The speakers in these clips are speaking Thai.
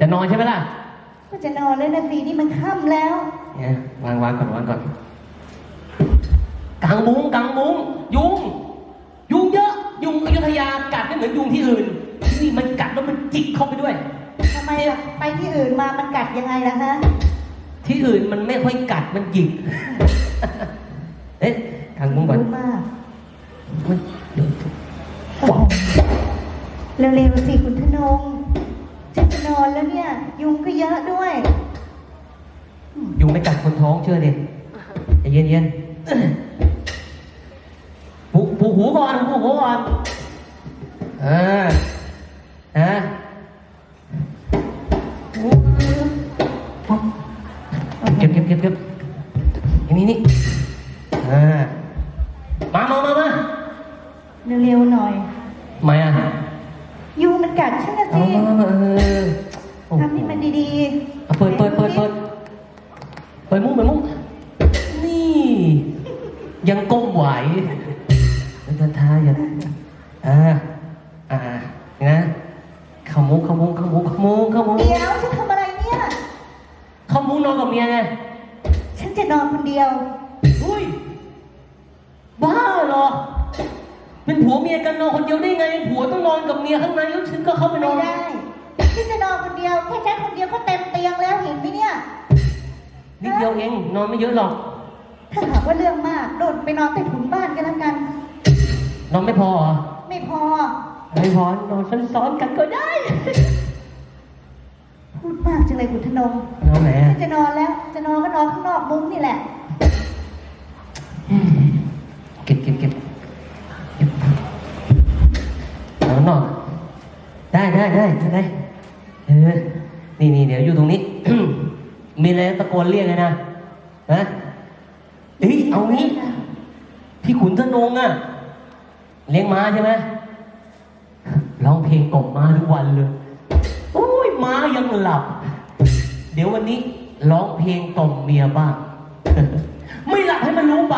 จะนอนใช่ไหมล่ะก็จะนอนแล้วนะสินี่มันค่ำแล้ว เนี่ยวางวางก่อนวางก่อนกางมุ้งกางมุ้งยุง ยุงเยอะ ยุงอยุธยากัดไม่เหมือนยุงที่อื่นที่นี่มันกัดแล้วมันจิกเข้าไปด้วย ทำไมล่ะไปที่อื่นมามันกัดยังไงล่ะฮะ ที่อื่นมันไม่ค่อยกัดมันหยิก เอ๊ะกางมุ้งก่อนรู้มากมันเดี๋ยว เร็วๆสิคุณธนงฉั นอนแล้วเนี่ย ยุงก็เยอะด้วย ยุงไม่กัดคนท้องเชื่อดิใจเย็นเย็นผูผูหูก่อนผูหูก่อนเอ่าอ่าเก็บเก็บเก็บเก็บอย่างนี้นี่ เปิดมุ้งเปิดมุ้งนี่ ยังก้มไหวแล้วก็ท้าอย่าอ่าอ่านะเข้ามุ้งเข้ามุ้งเข้ามุ้งเข้ามุ้งเข้ามุ้งเดี๋ยวฉันทำอะไรเนี่ยเข้ามุ้งนอนกับเมียไง ฉันจะนอนคนเดียว อุ้ย บ้าเหรอ เป็นผัวเมียกันนอนคนเดียวได้ไง ผัวต้องนอนกับเมียข้างในแล้วฉันก็เข้าไปนไม่อนได้ฉันจะนอนคนเดียวแค่ฉันคนเดียวก็เต็มเตียงแล้วเห็นไหมเนี่ย นิดเดียวเองนอนไม่เยอะหรอก ถ้าหากว่าเรื่องมากโดดไปนอนใต้ถุนบ้านกันแล้วกัน นอนไม่พอเหรอ ไม่พอ ไม่พอนอนซ้อนๆกันก็ได้ พูดมากจังเลยคุณธนงนอนไหนฉัอะนจะนอนแล้วจะนอนก็นอนข้างนอกมุ้งนี่แหละ เก็บเก็บเก็บเก็บเอานอกได้ได้ได้ได้เออนี่นี่เดี๋ยวอยู่ตรงนี้มีอะไรตะ โกนเรียกเลยนะฮะเฮ้ยเอางี้ พี่ขุนทนงอะ เลี้ยงม้าใช่ไหมร้องเพลงกล่อมม้าทุกวันเลยโอ้ยม้ายังหลับ เดี๋ยววันนี้ร้องเพลงกล่อมเมียบ้าง ไม่หลับให้มันรู้ไป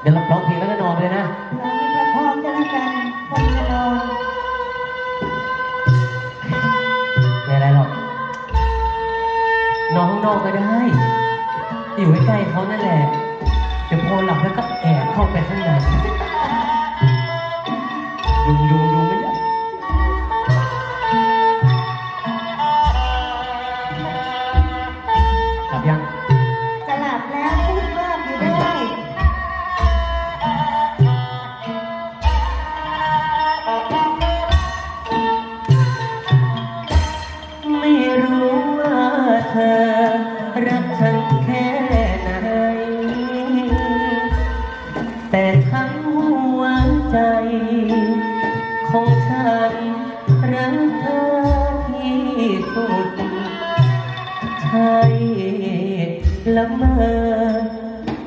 เดี๋ยวร้องเพลงแล้วก็นอนไปเลยนะ ได้ อยู่ใกล้ๆเขานั่นแหละ เดี๋ยวพอหลับแล้วก็แอบเข้าไปข้างใน ละเมอ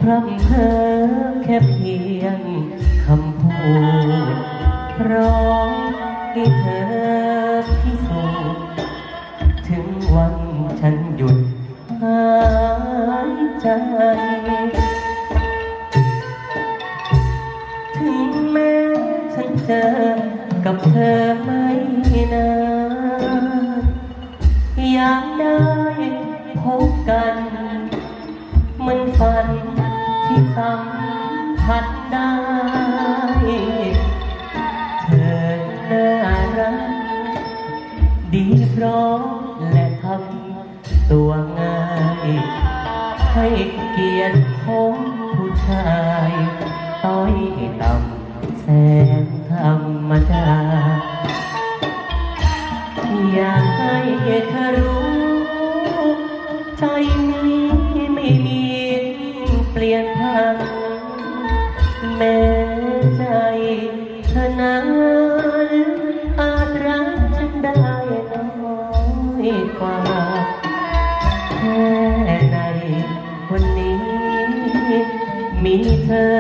พร่ำเพ้อแค่เพียงคำพูดร้องให้เธอพิสูจน์ถึงวันฉันหยุดหายใจ ถึงแม้ฉันเจอกับเธอไม่นานอยากได้พบกัน มันฝันที่สัมผัสได้เธอน่ารักดีพร้อมและทำตัวง่ายให้เกียรติของผู้ชายต้อยต่ำแสนธรรมดา อยากให้เธอรู้ใจ นั้นอาจรักฉันได้น้อยกว่าแค่ในวันนี้ มีเธอ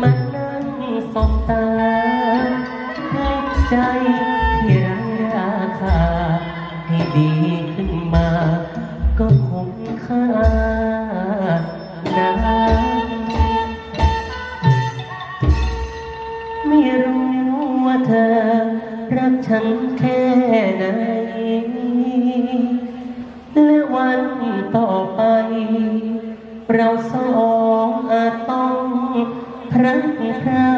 มานั่งสบตาให้ใจที่ไร้ราคาให้ดีขึ้นมาก็ เราสองอาจต้องพรักพรา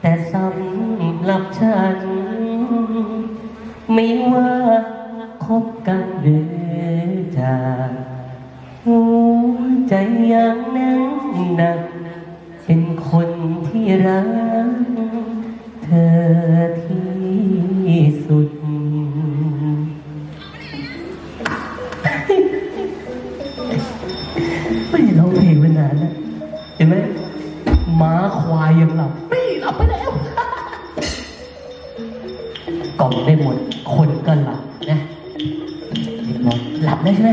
แต่สำหรับฉัน ไม่ว่าคบกันหรือจากหัวใจยังแน่นหนัก เป็นคนที่รัก เธอที่ ไม่ได้ร้องเพลงมานานแล้วเห็นไหมม้าควายยังหลับไม่หลับไปแล้วกล่อมได้หมด คนก็หลับนะเรียบร้อยหลับแล้วใช่ไหม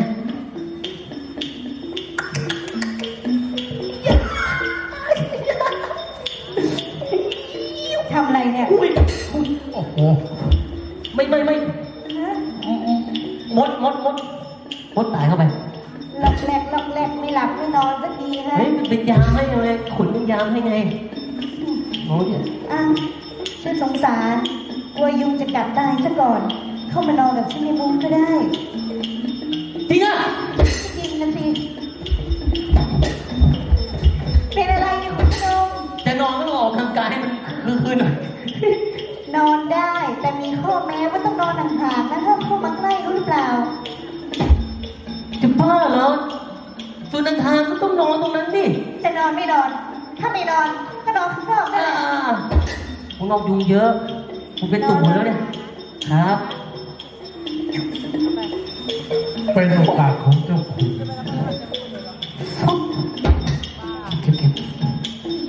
ทำอะไรเนี่ยอุ้ยอุ้ยโอ้โหไม่ไม่ไม่ฮะมดมดมดมดตายเข้าไป ไม่หลับไม่นอนสักทีฮะเฮ้ยมันเป็นยามให้ไงขุนเป็นยามให้ไงโอ้ยอ้าวช่วยสงสารกลัวยุงจะกัดตายซะก่อน เข้ามานอนกับฉันในมุ้งก็ได้จริงอะจริงนะสิเป็นอะไรเนี่ยคุณผู้ชมแต่นอนก็ต้องออกกำลังกายให้มันคือคืนหน่อยนอนได้แต่มีข้อแม้ว่าต้องนอนห่างๆนะห้ามเข้ามาใกล้รู้หรือเปล่า ส่วนนันทางก็ต้องนอนตรงนั้นดิจะนอนไม่นอน ถ้าไม่นอนก็นอนข้างนอกนั่อ่านแหละผมนอกยุงเยอะผมเป็นตุ่มหมดแล้วเนี่ย ครับ เป็นโอกาสของเจ้าคุณเก็บเก็บ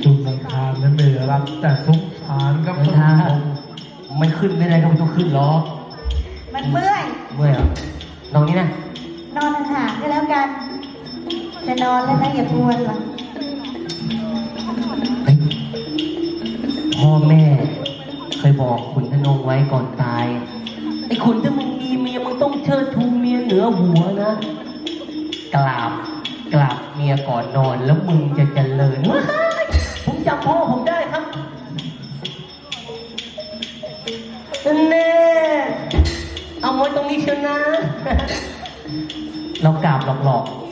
จุนนันทานนั้นไม่ได้รับแต่สงสารครับนันท่านทาผู้ชมมันขึ้นไม่ได้ก็มันต้องขึ้นล้อมันเมื่อย เมื่อยเหรอลองนี้นะ นอนห่างๆก็แล้วกัน จะนอนแล้วนะอย่ากวนล่ะพ่อแม่เคยบอกขุนธนงไว้ก่อนตาย ไอ้ขุนถ้ามึงมีเมียมึงต้องเชิดทูเมียเหนือหัวนะ กราบกราบเมียก่อนนอนแล้วมึงจะเจริญว้ายผมจำพ่อผมได้ครับแน่เอาไว้ตรงนี้เชียวนะ เรากราบหลอกๆ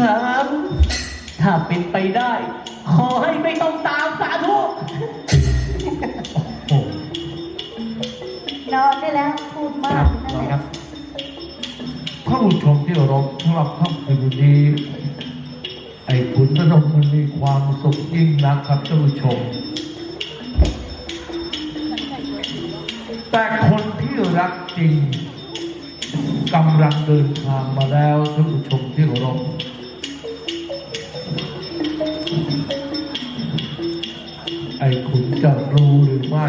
สามถ้าเป็นไปได้ ขอให้ไม่ต้องตามสาธุโอ้นอนได้แล้วพูดคมารักบนั่นลองแหครัละบท่านผู้ชมที่เคารพสำหรับค่ำคืนวันนี้ ไอ้ขุนพนมมันมีความสุขยิ่งนักครับท่านผู้ชม แต่คนที่รักจริงกำลังเดินทางมาแล้วท่านผู้ชมที่เคารพ ไอ้ขุนจะรู้หรือไม่